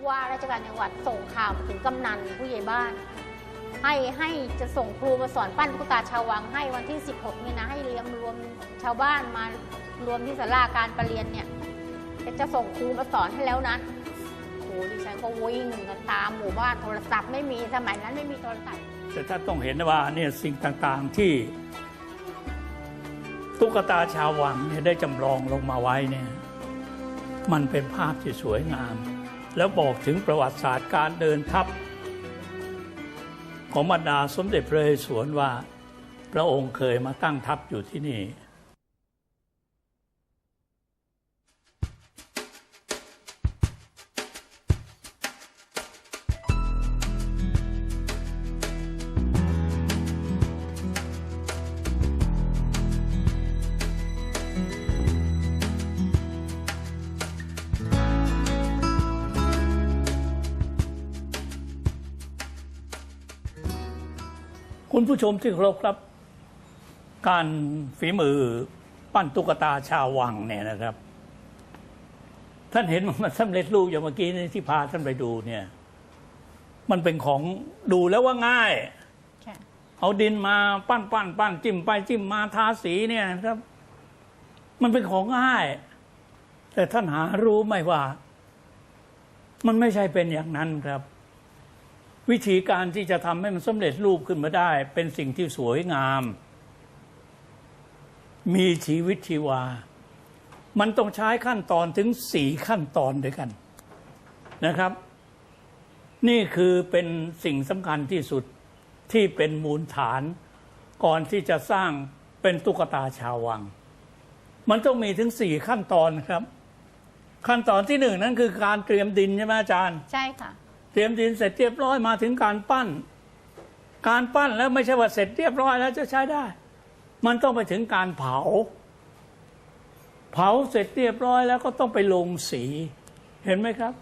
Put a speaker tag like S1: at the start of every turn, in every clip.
S1: ผู้ว่าราชการจังหวัดส่งข่าวถึงกำนันผู้ใหญ่บ้าน ให้ให้จะส่งครูมาสอนปั้นตุ๊กตาชาววังให้วันที่ 16นี่นะให้เลี้ยงรวมชาวบ้านมารวมที่ศาลาการประเรียนเนี่ยจะส่งครูมาสอนให้แล้วนะโอ้ดิฉันก็วิ่งกันตามหมู่บ้านโทรศัพท์ไม่มีสมัยนั้นไม่มีโทรศัพท์
S2: แต่ถ้าต้องเห็นว่าเนี่ยสิ่งต่างๆที่ตุ๊กตาชาววังเนี่ยได้จำลองลงมาไว้เนี่ยมันเป็นภาพที่สวยงาม แล้วบอกถึงประวัติศาสตร์การเดินทัพ ของบรรดาสมเด็จพระเรศวนว่า พระองค์เคยมาตั้งทัพอยู่ที่นี่ คุณผู้ชมที่เคารพครับ การฝีมือปั้นตุ๊กตาชาววังเนี่ยนะครับ ท่านเห็นมันสำเร็จรูปอย่างเมื่อกี้นี้ที่พาท่านไปดูเนี่ย มันเป็นของดูแล้วว่าง่าย
S1: ค่ะ
S2: เอาดินมาปั้นปั้นปั้นจิ้มไปจิ้มมาทาสีเนี่ยนะครับ มันเป็นของง่าย แต่ท่านหารู้ไหมว่า มันไม่ใช่เป็นอย่างนั้นครับ วิธีการที่จะทำให้มันสำเร็จรูปขึ้นมาได้ เป็นสิ่งที่สวยงาม มีชีวิตชีวา มันต้องใช้ขั้นตอนถึงสี่ขั้นตอนด้วยกันนะครับ นี่คือเป็นสิ่งสำคัญที่สุดที่เป็นมูลฐานก่อนที่จะสร้างเป็นตุ๊กตาชาววัง มันต้องมีถึงสี่ขั้นตอนครับ ขั้นตอนที่หนึ่งนั่นคือการเตรียมดินใช่ไหมอาจารย์
S1: ใช่ค่ะ
S2: เตรียมดินเสร็จเรียบร้อยมาถึงการปั้น การปั้นแล้วไม่ใช่ว่าเสร็จเรียบร้อยแล้วจะใช้ได้ มันต้องไปถึงการเผา เผาเสร็จเรียบร้อยแล้วก็ต้องไปลงสีเห็นไหมครับ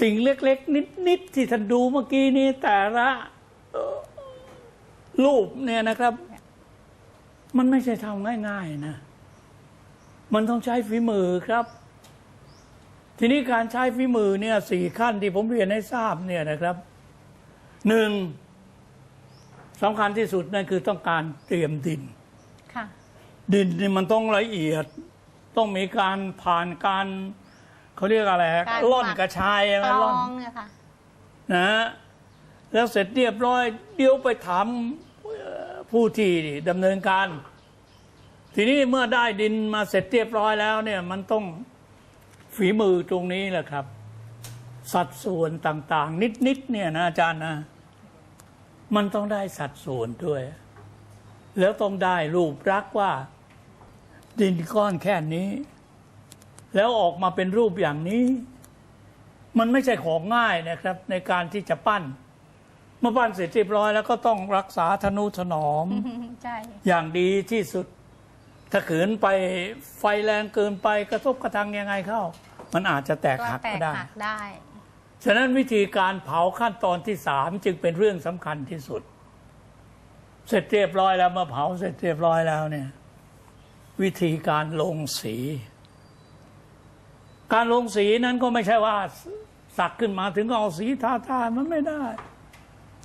S2: สิ่งเล็กๆ นิดๆที่ท่านดูเมื่อกี้นี้แต่ละรูปเนี่ยนะครับ มันไม่ใช่ทำง่าย ๆ นะ มันต้องใช้ฝีมือครับ ทีนี้การใช้ฝีมือเนี่ยสี่ขั้นที่ผมเรียนให้ทราบเนี่ยนะครับหนึ่งสำคัญที่สุดนั่นคือต้องการเตรียมดิน
S1: ค่ะ
S2: ดินนี่มันต้องละเอียด ต้องมีการผ่านการเขาเรียกอะไร
S1: การ
S2: ล่อน
S1: หมัก
S2: กระชายใช่ไหม
S1: กล
S2: ล่
S1: อ
S2: อน
S1: งเนี่ยค่ะ
S2: นะฮะแล้วเสร็จเรียบร้อย เดี๋ยวไปถามเอ่อผู้ที่ดำเนินการ ทีนี้เมื่อได้ดินมาเสร็จเรียบร้อยแล้วเนี่ยมันต้อง ฝีมือตรงนี้แหละครับ สัดส่วนต่าง ๆ นิด ๆ เนี่ยนะอาจารย์นะ มันต้องได้สัดส่วนด้วย แล้วต้องได้รูปรักษณ์ว่า ดินก้อนแค่นี้ แล้วออกมาเป็นรูปอย่างนี้ มันไม่ใช่ของง่ายนะครับ ในการที่จะปั้นเมื่อปั้นเสร็จเรียบร้อยแล้วก็ต้องรักษาทนุถนอม
S1: ใช่
S2: อย่างดีที่สุด ถ้าขืนไปไฟแรงเกินไปกระทบกระทั่งยังไงเข้า มันอาจจะแตก
S1: ก็
S2: หัก
S1: แต
S2: ก็
S1: ก
S2: ได้
S1: หักได้
S2: ฉะนั้นวิธีการเผาขั้นตอนที่สามจึงเป็นเรื่องสำคัญที่สุด เสร็จเรียบร้อยแล้วเมื่อเผาเสร็จเรียบร้อยแล้วเนี่ย วิธีการลงสี การลงสีนั้นก็ไม่ใช่ว่าสักขึ้นมาถึงก็เอาสีทาทามันไม่ได้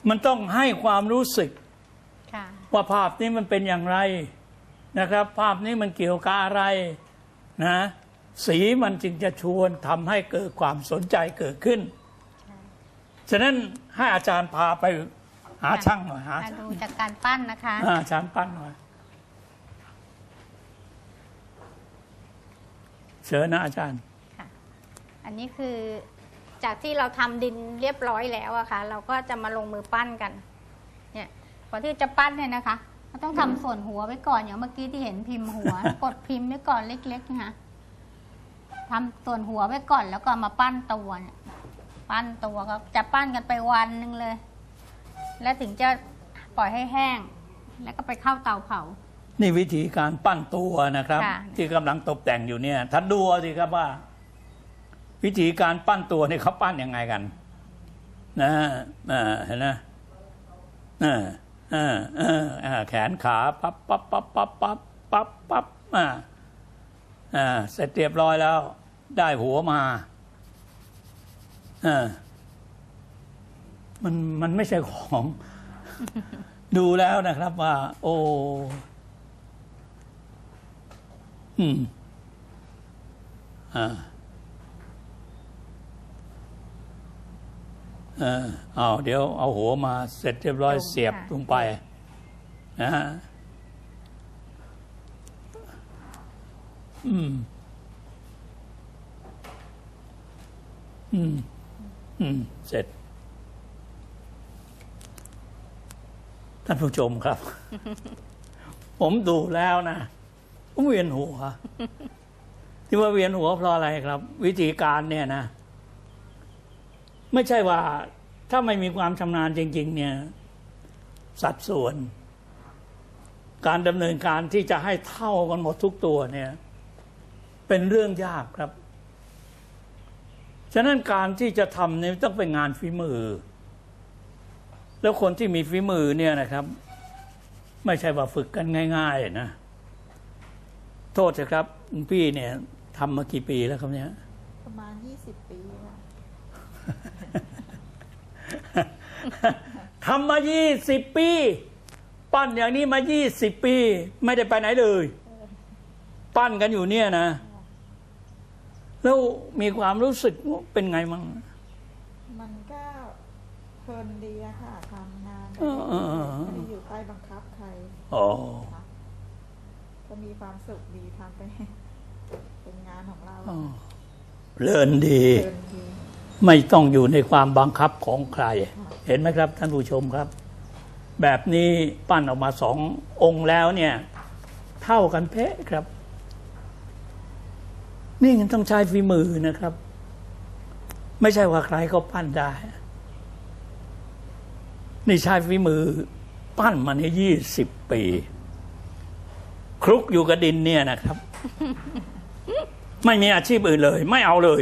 S2: มันต้องให้ความรู้สึก
S1: ค่ะ
S2: ว่าภาพนี้มันเป็นอย่างไร นะครับ ภาพนี้มันเกี่ยวกับอะไรนะสีมันจึงจะชวนทำให้เกิดความสนใจเกิดขึ้น ฉะนั้นให้อาจารย์พาไปหาช่างหน่อยหา
S1: มา
S2: ช่าง
S1: ดูจากการปั้นนะคะ
S2: อ่าอาจารย์ปั้นหน่อยเชิญนะอาจารย์
S1: ค่ะอันนี้คือจากที่เราทำดินเรียบร้อยแล้วอะค่ะ เราก็จะมาลงมือปั้นกัน เนี่ยก่อนที่จะปั้นเนี่ยนะคะ เราต้องทำส่วนหัวไว้ก่อนอย่างเมื่อกี้ที่เห็นพิมพ์หัว กดพิมพ์ไว้ก่อนเล็กๆนะคะทำส่วนหัวไว้ก่อนแล้วก็มาปั้นตัวเนี่ยปั้นตัวก็จะปั้นกันไปวันหนึ่งเลย แล้วถึงจะปล่อยให้แห้ง แล้วก็ไปเข้าเตาเผา
S2: นี่วิธีการปั้นตัวนะครับ
S1: ค่ะ
S2: ที่กำลังตกแต่งอยู่เนี่ยท่านดูเอาสิครับว่า วิธีการปั้นตัวนี่เขาปั้นยังไงกัน นะอ่าเห็นไหมอ่า อ่าอ่าอ่าแขนขาปั๊บปั๊บปั๊บปั๊บปั๊บปั๊บปั๊บอ่าอ่าเสร็จเรียบร้อยแล้ว ได้หัวมาเออมันมันไม่ใช่ของ ดูแล้วนะครับว่า โอ้อืมอ่า เออเอาเดี๋ยวเอาหัวมาเสร็จเรียบร้อย
S1: ลง
S2: เสียบ
S1: ค่ะ
S2: ลงไปนะฮะอืม อืม อืม เสร็จ ท่านผู้ชมครับ ผมดูแล้วนะผมเวียนหัว ที่ว่าเวียนหัวเพราะอะไรครับ วิธีการเนี่ยนะ ไม่ใช่ว่าถ้าไม่มีความชำนาญจริง ๆ เนี่ย สัดส่วน การดำเนินการที่จะให้เท่ากันหมดทุกตัวเนี่ย เป็นเรื่องยากครับ ฉะนั้นการที่จะทำเนี่ยต้องเป็นงานฝีมือ แล้วคนที่มีฝีมือเนี่ยนะครับ ไม่ใช่ว่าฝึกกันง่าย ๆ นะ โทษเถอะครับพี่เนี่ยทำมากี่ปีแล้วครับเนี่ย
S3: ประมาณ20ปีค่ะ
S2: ทำมา20ปี ปั้นอย่างนี้มา20ปี ไม่ได้ไปไหนเลย ปั้นกันอยู่เนี่ยนะ แล้วมีความรู้สึกเป็นไงมั่ง
S3: มันก็เพลินดีอะค่ะทำงาน
S2: เออเออเออ
S3: ไม่ได้อยู่ใต้บังคับใคร
S2: อ๋อ
S3: ค่ะก็มีความสุขดีทำไปเป็นงานของเรา
S2: อ๋อเลินดี
S3: เพลินดี
S2: ไม่ต้องอยู่ในความบังคับของใคร เห็นไหมครับ ท่านผู้ชมครับ แบบนี้ปั้นออกมาสององค์แล้วเนี่ย เท่ากันเป๊ะครับ นี่มันต้องใช้ฝีมือนะครับ ไม่ใช่ว่าใครก็ปั้นได้ นี่ใช้ฝีมือ ปั้นมาในยี่สิบปี คลุกอยู่กับดินเนี่ยนะครับ ไม่มีอาชีพอื่นเลย ไม่เอาเลย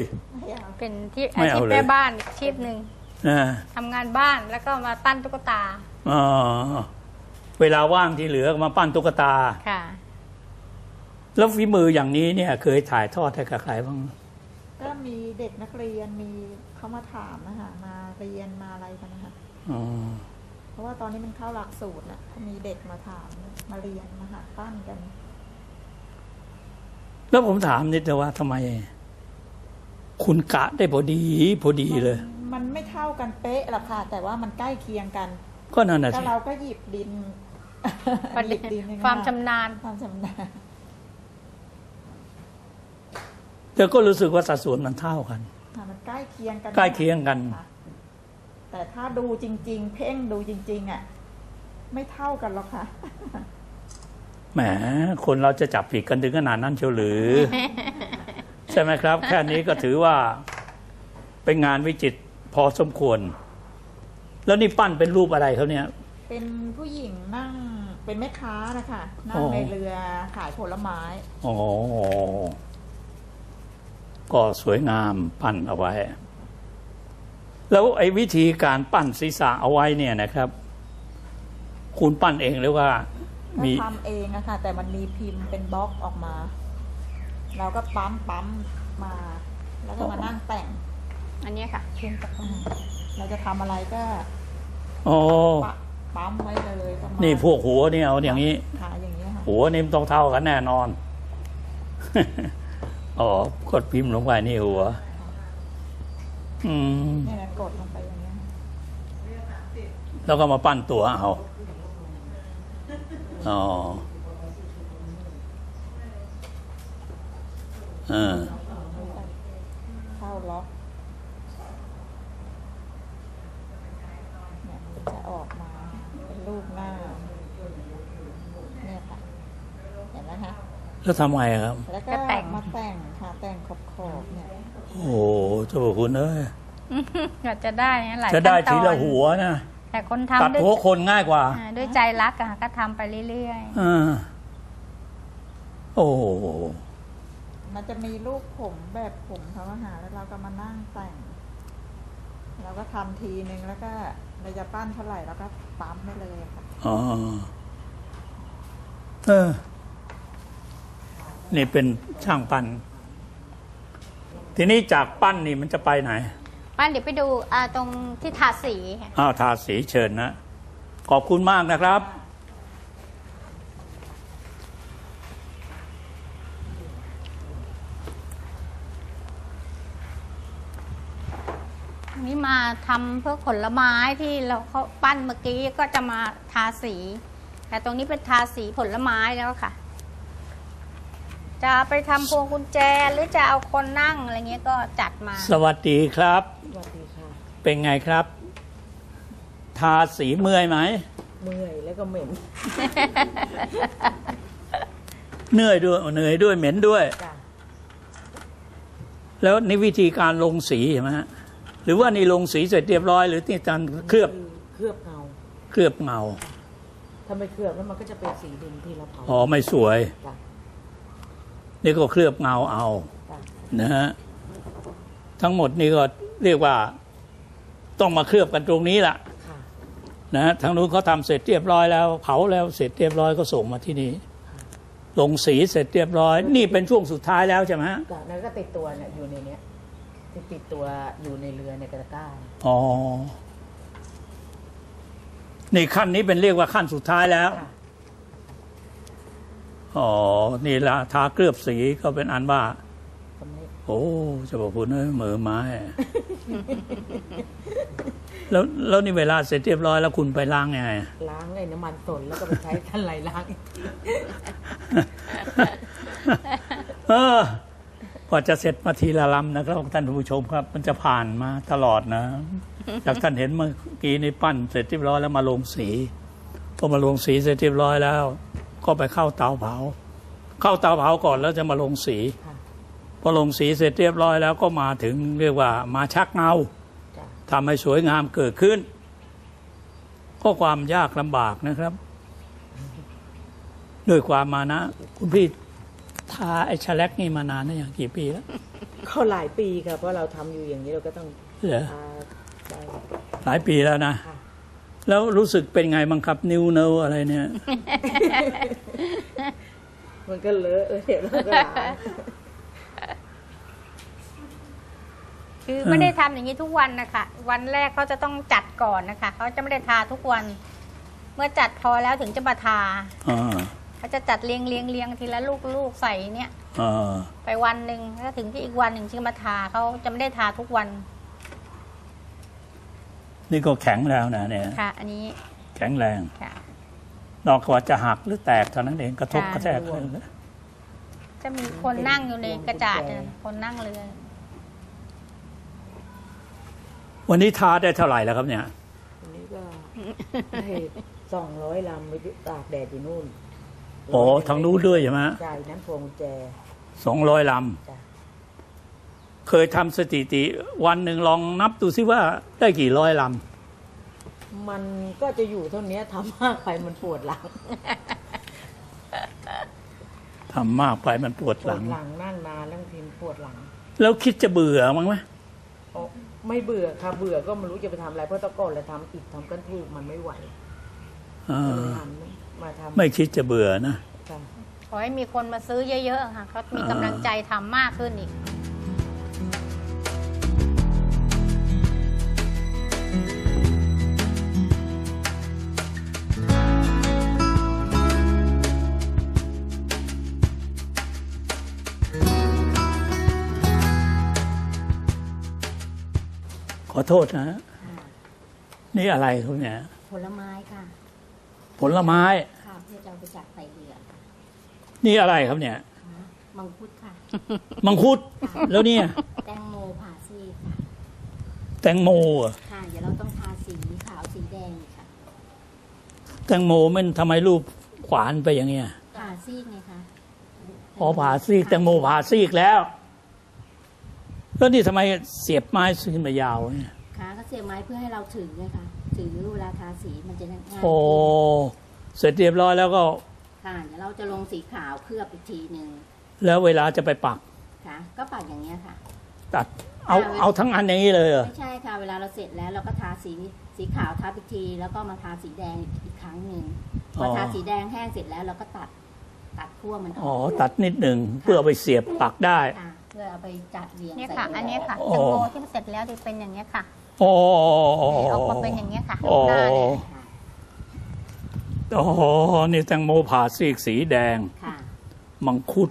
S3: เอา
S1: เป็นที่
S2: ไม่
S1: อาชี
S2: เอา
S1: พ
S2: เลย
S1: แม่บ้านอาชีพหนึ่ง
S2: นะ
S1: ทำงานบ้านแล้วก็มาปั้นตุ๊กตา
S2: อ๋อเวลาว่างที่เหลือก็มาปั้นตุ๊กตา
S1: ค่ะ
S2: แล้วฝีมืออย่างนี้เนี่ย เคยถ่ายทอดให้กับใครบ้าง
S3: ก็มีเด็กนักเรียนมีเขามาถามนะคะมาเรียนมาอะไรกันนะคะ
S2: อ๋อ
S3: เพราะว่าตอนนี้มันเข้าหลักสูตรน่ะก็มีเด็กมาถามมาเรียนมาหาปั้นกัน
S2: แล้วผมถามนิดเดียวว่าทำไม คุณกะได้พอดีพอดีเลย
S3: มันมันไม่เท่ากันเป๊ะหรอกค่ะ แต่ว่ามันใกล้เคียงกัน
S2: ก็นั่นน่ะ
S3: ก็
S2: สิ
S3: เราก็หยิบดิน
S1: ประ
S3: ห
S1: เด็
S3: ยิ
S1: น
S3: บดินง่ยๆ
S1: ความชำนาญ
S3: ความชำนาญ
S2: แต่ก็รู้สึกว่าสัดส่วนมันเท่ากัน
S3: ค่ะมันใกล้เคียงกัน
S2: ใกล้เคียงกัน
S3: ค่ะแต่ถ้าดูจริง ๆ เพ่งดูจริง ๆอะไม่เท่ากันหรอกค่ะ
S2: แหมคนเราจะจับผิดกันถึงขนาดนั้นเชียวหรือใช่ไหมครับ แค่นี้ก็ถือว่าเป็นงานวิจิตรพอสมควร แล้วนี่ปั้นเป็นรูปอะไรเขาเนี่ย
S3: เป็นผู้หญิงนั่งเป็นแม่ค้านะคะนั่
S2: อ๋
S3: ง
S2: อ
S3: ในเรือขายผลไม้
S2: อ๋อก็สวยงามปั้นเอาไว้ แล้วไอ้วิธีการปั้นศีรษะเอาไว้เนี่ยนะครับ คุณปั้นเองหรือว่า
S3: ก็
S2: มี
S3: ทำเองอะค่ะแต่มันมีพิมพ์เป็นบล็อกออกมา เราก็ปั๊มปั๊มมา แล้วก็มานั่งแต่ง
S1: อันเนี้ยค่ะพิมพ์จากตรงนี้
S3: เราจะทำอะไรก็
S2: อ๋อ
S3: ปะปั๊มไว้เลยประมาณ
S2: นี่พวกหัวเนี่ยเอาอย่างนี้
S3: ขาอย่างนี้ยค่ะ
S2: หัวนี่มันต้องเท่ากันแน่นอน อ๋อกดพิมพ์ลงไปนี่หัว อืม
S3: นี่นะกดลงไปอย่างนี้ยค่ะ
S2: แล้วก็มาปั้นตัวเอาอ๋อ เออ
S3: เข้าล็อกเนี่ยมันจะออกมาเป็นรูปหน้าเนี่ยค่ะเห็นไหมคะ
S2: แล้วทำไงครับ
S3: แล้วก็
S1: ก็แต่ง
S3: มาแต่งค่ะแต่งขอบขอบๆเนี่ย
S2: โอ้โหเจ้าพระคุณเอ้ย
S1: ก็จะได้นะหลาย
S2: จะได้
S1: ขั้นต
S2: ที
S1: อน
S2: ละหัวนะ
S1: แต่คน
S2: ตัด
S1: ทำด้วย
S2: หัวคนง่ายกว่า
S1: อ่าด้วยใจรักอะค่ะก็ทำไปเรื่อย
S2: อ่าโอ้โห
S3: มันจะมีรูปผมแบบผมเขามาหาแล้วเราก็มานั่งแต่ง เราก็ทำทีนึงแล้วก็เราจะปั้นเท่าไหร่แล้วก็ปั๊มไปเลยค่ะ
S2: อ๋อเออ นี่เป็นช่างปั้นทีนี้จากปั้นนี่มันจะไปไหน
S1: ป้านเดี๋ยวไปดูอ่าตรงที่ทาสีค่ะ
S2: อ้าวทาสีเชิญนะ ขอบคุณมากนะครับ
S1: อันนี้มาทำเพื่อผลไม้ที่เราเขาปั้นเมื่อกี้ก็จะมาทาสี แต่ตรงนี้เป็นทาสีผลไม้แล้วค่ะ จะไปทำพวงกุญแจหรือจะเอาคนนั่งอะไรเงี้ยก็จัดมา
S2: สวัสดีครับ
S4: สวัสดีค่ะ
S2: เป็นไงครับ ทาสีเมื่อยไหม
S4: เมื่อยแล้วก็เหม็น
S2: เหนื่อยด้วยเหนื่อยด้วยเหม็นด้วย
S4: จ้ะ
S2: แล้วนี่วิธีการลงสีใช่ไหมฮะ หรือว่านี่ลงสีเสร็จเรียบร้อย หรือที่การเคลือบ
S4: เคลือบเงา
S2: เคลือบเงา
S4: ถ้าไม่เคลือบแล้วมันก็จะเป็นสีดินที่เราเผา
S2: อ๋อไม่สวย
S4: จ้ะ
S2: นี่ก็เคลือบเงาเอา
S4: จ้ะ
S2: นะฮะทั้งหมดนี่ก็เรียกว่าต้องมาเคลือบกันตรงนี้แหละ
S4: ค่ะ
S2: นะฮะทางนู้นเขาทำเสร็จเรียบร้อยแล้ว เผาแล้วเสร็จเรียบร้อยก็ส่งมาที่นี่ลงสีเสร็จเรียบร้อย นี่เป็นช่วงสุดท้ายแล้วใช่ไหมฮะ
S4: จ้ะแล้วก็ติดตัวเนี่ยอยู่ในเนี้ย ที่ติดตัวอยู่ในเรือในกระก้าเนี่ย
S2: อ๋อนี่ขั้นนี้เป็นเรียกว่าขั้นสุดท้ายแล้ว
S4: ค่ะ
S2: อ๋อ นี่ละทาเคลือบสีก็เป็นอันว่า
S4: ตรงนี้
S2: โอ้เจะบอกคุณเอ้ยมือไม้ แล้วแล้วนี่เวลาเสร็จเรียบร้อยแล้วคุณไปล้างยังไง
S4: ล้างไอ้น้ำมันสนแล้วก็ไปใช้กันไหลล้างอีกที
S2: เออ กว่าจะเสร็จมาทีละลำนะครับท่านผู้ชมครับ มันจะผ่านมาตลอดนะ จากท่านเห็นเมื่อกี้นี่ปั้นเสร็จเรียบร้อยแล้วมาลงสีพอมาลงสีเสร็จเรียบร้อยแล้ว ก็ไปเข้าเตาเผา เข้าเตาเผาก่อนแล้วจะมาลงสี
S4: ค่ะ
S2: พอลงสีเสร็จเรียบร้อยแล้วก็มาถึงเรียกว่ามาชักเงา
S4: จ้ะ
S2: ทำให้สวยงามเกิดขึ้น ก็ความยากลำบากนะครับ ด้วยความมานะ คุณพี่ ทาไอ้ชะแลกนี่มานานนะอย่างกี่ปีแล้ว
S4: ก็หลายปีค่ะเพราะเราทำอยู่อย่างนี้เราก็ต้อง
S2: เหรอ
S4: ทาได้
S2: หลายปีแล้วนะ
S4: ค่ะ
S2: แล้วรู้สึกเป็นไงบ้างครับนิ้วเนวอะไรเนี่ย
S4: มันก็เลอะเออเดี๋ยวเราก็ล้าง
S1: คือไม่ได้ทำอย่างนี้ทุกวันนะคะ วันแรกเขาจะต้องจัดก่อนนะคะเขาจะไม่ได้ทาทุกวัน เมื่อจัดพอแล้วถึงจะมาทา
S2: อ่า
S1: เขาจะจัดเรียงเรียงเรียงทีละลูกลูกใส่เนี่ย
S2: อ่า
S1: ไปวันหนึ่งแล้วถึงที่อีกวันหนึ่งจึงมาทาเขาจะไม่ได้ทาทุกวัน
S2: นี่ก็แข็งแล้วนะเนี่ย
S1: ค่ะ อันนี้
S2: แข็งแรง
S1: ค่ะ
S2: นอกจากว่าจะหักหรือแตกเท่านั้นเองกระทบ
S1: ค่ะ
S2: กระแทกเลย
S1: จะมีคนนั่งอยู่ในกระจาดเนี่ยคนนั่งเรือ
S2: วันนี้ทาได้เท่าไหร่แล้วครับเนี่ย
S4: อันนี้ก็ให้สองร้อยลำไปตากแดดอยู่นู่น
S2: โอ้ทางนู้นด้วยใช่ไหม
S4: จ่ายนั้นพวงกุญแจ
S2: สองร้อยล
S4: จ้ะำ
S2: เคยทำสถิติ วันหนึ่งลองนับดูซิว่าได้กี่ร้อยล
S4: มันก็จะอยู่เท่านี้ทำมากไปมันปวดหลังำ
S2: ทำมากไปมันปวด
S4: ป
S2: ห
S4: ว
S2: ลั
S4: ด
S2: ง
S4: หลังนั่งนานแล้วบางทีปวดหลัง
S2: แล้วคิดจะเบื่อมั้งไหม
S4: โอ้ไม่เบื่อค่ะเบื่อก็ไม่รู้จะไปทำอะไรเพราะแตะก่อนเราทำอิฐทำกันทูกมันไม่ไหว
S2: อ่า
S4: ก็เลยหัน มาทำ
S2: ไม่คิดจะเบื่อนะ
S4: ค่ะ
S1: ขอให้มีคนมาซื้อเยอะๆค่ะเขามีกำลังใจทำมากขึ้นอีก
S2: ขอโทษนะนี่อะไรครับเนี่ย
S5: ผลไม้ค่ะ
S2: ผลไม้
S5: ค่ะเพื่อจะเอาไปจัดใส่เรือค่ะ
S2: นี่อะไรครับเนี่ย
S5: มังคุดค่ะ
S2: มังคุด แล้วเนี่ย
S5: แตงโมผ่าซีกค่ะ
S2: แตงโมเหรอ
S5: ค่ะ เดี๋ยวเราต้องทาสีขาวสีแดงค่ะ
S2: แตงโมมันทำไมรูปขวานไปอย่างเงี้ย
S5: ผ่าซีกไงคะ
S2: อ๋อผ่าซีกแตงโมผ่าซีกแล้ว แล้วนี่ทำไมเสียบไม้ขึ้นมายาวเนี่ย
S5: ค่ะก็เสียบไม้เพื่อให้เราถือไงคะ ถือเวลาทาสีมันจะง่าย
S2: โอ้เสร็จเรียบร้อยแล้วก็
S5: ค่ะเดี๋ยวเราจะลงสีขาวเคลือบอีกทีหนึ่ง
S2: แล้วเวลาจะไปปัก
S5: ค่ะ ก็ปัดอย่างเงี้ยค่ะ
S2: ตัดเอาเอาทั้งอันอย่างนี้เลยเหรอ
S5: ไม่ใช่ค่ะเวลาเราเสร็จแล้วเราก็ทาสีสีขาวทับอีกที แล้วก็มาทาสีแดงอีกครั้งหนึ่งพอทาสีแดงแห้งเสร็จแล้วเราก็ตัดตัดขั้วมันอ
S2: อ๋อ
S5: อก
S2: ตัดนิดหนึ่งเพื่อเอาไปเสียบปักได้
S5: ค่ะเพื่อเอาไปจัดเรียง
S1: เนี่ย
S5: ใส่
S1: ค่ะ
S5: กรบ
S1: อันเนี้ยค่ะ
S2: โอ้
S1: แตงโมที่เสร็จแล้วจะเป็นอย่างเงี้ยค่ะ
S2: โอ้
S1: ออกมาเป็นอย่างเงี้ยค่ะ
S2: โอ้
S1: หน้าเนี่ย
S5: ค่ะ
S2: โอ้โหนี่แตงโมผ่าซีกสีแดง
S5: ค่ะ
S2: มังคุด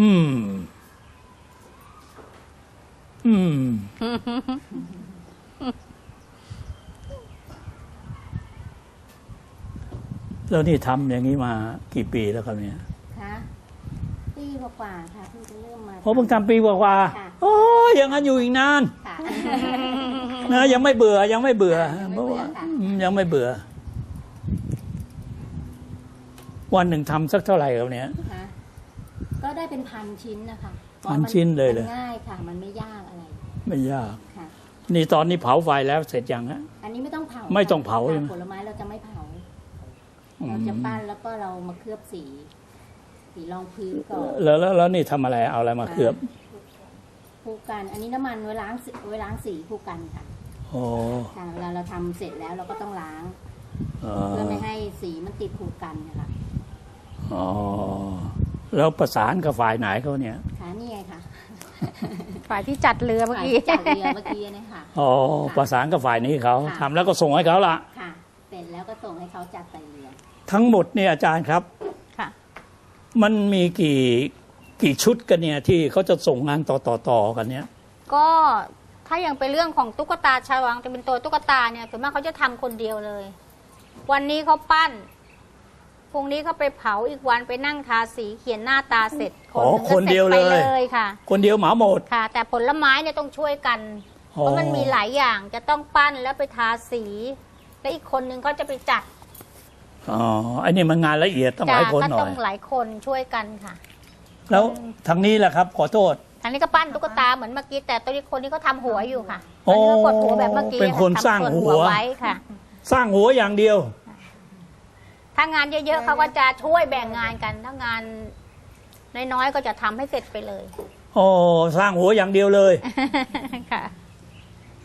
S2: อืม อืม แล้วนี่ทำอย่างนี้มากี่ปีแล้วครับเนี่ย
S5: ค่ะ ปีกว่าๆค่ะเพิ่งจะเริ่มมา
S2: เพราะเพิ่งทำปีกว่า
S5: ค่ะ
S2: ๆโอ้ยอย่างนั้นอยู่อีกนาน
S5: ค่ะ
S2: นะยังไม่เบื่อยังไม่เบื่อ
S5: ยังไม่
S2: เพราะ
S5: เบื่อ
S2: ว่า
S5: ค่ะ
S2: อืมยังไม่เบื่อ วันหนึ่งทำสักเท่าไหร่ครับเนี่ย
S5: ค่ะก็ได้เป็นพันชิ้นนะคะ
S2: พันชิ้นเลยเหรอ
S5: มันง่ายค่ะ มันไม่ยากอะไร
S2: ไม่ยาก
S5: ค่ะ
S2: นี่ตอนนี้เผาไฟแล้วเสร็จยังฮะ
S5: อันนี้ไม่ต้องเผา
S2: ไม่ต้องเผา
S5: ค่ะ
S2: ใช่ไหม
S5: ผลไม้เราจะไม่เผา
S2: อื
S5: เรา
S2: ม
S5: จะปั้นแล้วก็เรามาเคลือบสี สีรองพื้นก่อน
S2: แล้วแล้วแล้วนี่ทำอะไรเอาอะไรมาเคลือบ
S5: ผูกกันอันนี้น้ำมันไว้ล้างสีไว้ล้างสีผูกกันค่ะ
S2: โอ้
S5: ค่ะเวลาเราทำเสร็จแล้วเราก็ต้องล้าง
S2: เอ
S5: เพื่อ
S2: อ
S5: ไม่ให้สีมันติดผูกกันนะคะ
S2: อ๋อแล้วประสานกับฝ่ายไหนเขาเนี่ย
S5: ค่ะนี่ไงค่ะ
S1: ฝ่ายที่จัดเรือเมื่อกี้
S5: จัดเรือเมื่อกี้เนะคะ
S2: อ๋อประสานกับฝ่ายนี้เขา
S5: ค่ะ
S2: ทำแล้วก็ส่งให้เขาละ
S5: ค่ะ เสร็จแล้วก็ส่งให้เขาจัดใส่เรือ
S2: ทั้งหมดเนี่ยอาจารย์ครับ
S1: ค่ะ
S2: มันมีกี่กี่ชุดกันเนี่ยที่เขาจะส่งงานต่อต่อต่อกันเนี่ย
S1: ก็ถ้าอย่างเป็นเรื่องของตุ๊กตาชาววังจะเป็นตัวตุ๊กตาเนี่ยส่วนมากเขาจะทำคนเดียวเลย วันนี้เขาปั้นพรุ่งนี้เขาไปเผาอีกวันไปนั่งทาสีเขียนหน้าตาเสร็จ
S2: อ๋อ
S1: หงก็
S2: คนเดียวเลย
S1: สร็จไปเลยค่ะ
S2: คนเดียวเหมาหมด
S1: ค่ะ แต่ผลไม้เนี่ยต้องช่วยกัน
S2: อ๋อ
S1: เพราะมันมีหลายอย่างจะต้องปั้นแล้วไปทาสี และอีกคนนึงก็จะไปจัด
S2: อ๋อไอ้นี่มันงานละเอียดต้องหลายคน
S1: ก็
S2: หน่
S1: ต้
S2: อ
S1: อย งหลายคนช่วยกันค่ะ
S2: แล้วทางนี้แหละครับ ขอโทษ
S1: อันนี้ก็ปั้นตุ๊กตาเหมือนเมื่อกี้แต่ตัวนี้คนนี้เขาทำหัวอยู่ค่ะ
S2: โอ้
S1: อันนี้ก็กดหัวแบบเมื่อกี้
S2: เป็นคน
S1: ทำ
S2: สร้าง
S1: ส่น
S2: หัว
S1: ไว้ค่ะ
S2: สร้างหัวอย่างเดียว
S1: ถ้างานเยอะๆเขาก็จะช่วยแบ่งงานกัน ถ้างานน้อยๆก็จะทำให้เสร็จไปเลย
S2: โอ้สร้างหัวอย่างเดียวเลย
S1: ค่ะ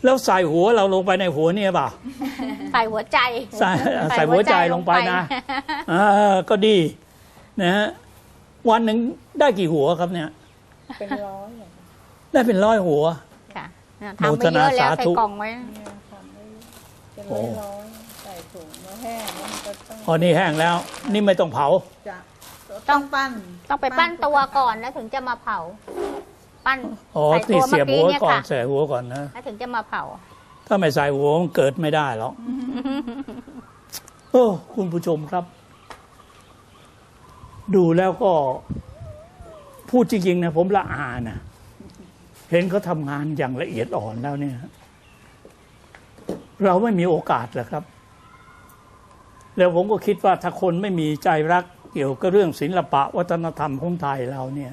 S2: แล้วใส่หัวเราลงไปในหัวเนี่ยเปล่า
S1: ใส่หัวใจ
S2: ใส่ใส่หัวใจลงไปนะอ่าก็ดีนะฮะวันหนึ่งได้กี่หัวครับเนี่ย
S3: เป็นร้อยอะ
S2: ได้เป็นร้อยหัว
S1: ค่ะ
S2: โม
S1: ทำไป
S2: ท
S1: เย
S2: นา
S1: อะแล้ว
S2: สา
S1: ใส่
S2: ธุ
S1: กล่องไว้
S3: เนี่ยทำได้เป็น
S2: โอ้
S3: ร้อยร้อยๆใส่ถุงมาแห้งแล้วมันก็ต้อง
S2: พอนี่แห้งแล้ว นี่ไม่ต้องเผา
S3: จะต้องปั้น
S1: ต้องไปปั้นตัวก่อนแล้วถึงจะมาเผา ปั้น
S2: อ๋อ
S1: ใส่
S2: ตี
S1: ตัว
S2: เสี
S1: เมื่
S2: ย
S1: อบกี้
S2: หัว
S1: เนี่ย
S2: ก่อน
S1: ค่ะ
S2: ใส่หัวก่อนนะ
S1: แล้วถึงจะมาเผา
S2: ถ้าไม่ใส่หัวมันเกิดไม่ได้หรอกโอ้คุณผู้ชมครับ ดูแล้วก็ พูดจริงๆนะผมละอานะเห็นเขาทำงานอย่างละเอียดอ่อนแล้วเนี่ย เราไม่มีโอกาสหรอกครับ แล้วผมก็คิดว่าถ้าคนไม่มีใจรักเกี่ยวกับเรื่องศิลปะวัฒนธรรมของไทยเราเนี่ย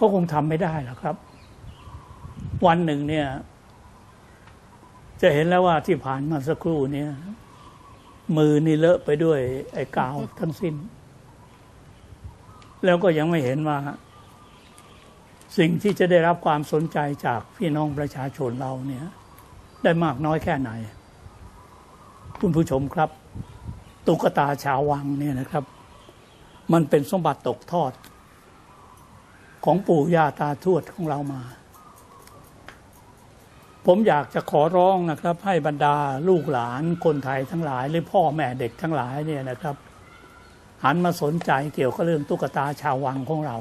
S2: เขาคงทำไม่ได้หรอกครับ วันหนึ่งเนี่ย จะเห็นแล้วว่าที่ผ่านมาสักครู่เนี่ย มือนี่เลอะไปด้วย ไอ้กาวทั้งสิ้น แล้วก็ยังไม่เห็นว่า สิ่งที่จะได้รับความสนใจจากพี่น้องประชาชนเราเนี่ย ได้มากน้อยแค่ไหน คุณผู้ชมครับ ตุ๊กตาชาววังเนี่ยนะครับ มันเป็นสมบัติตกทอด ของปู่ย่าตาทวดของเรามา ผมอยากจะขอร้องนะครับ ให้บรรดาลูกหลานคนไทยทั้งหลาย หรือพ่อแม่เด็กทั้งหลายเนี่ยนะครับ หันมาสนใจเกี่ยวกับเรื่องตุ๊กตาชาววังของเรา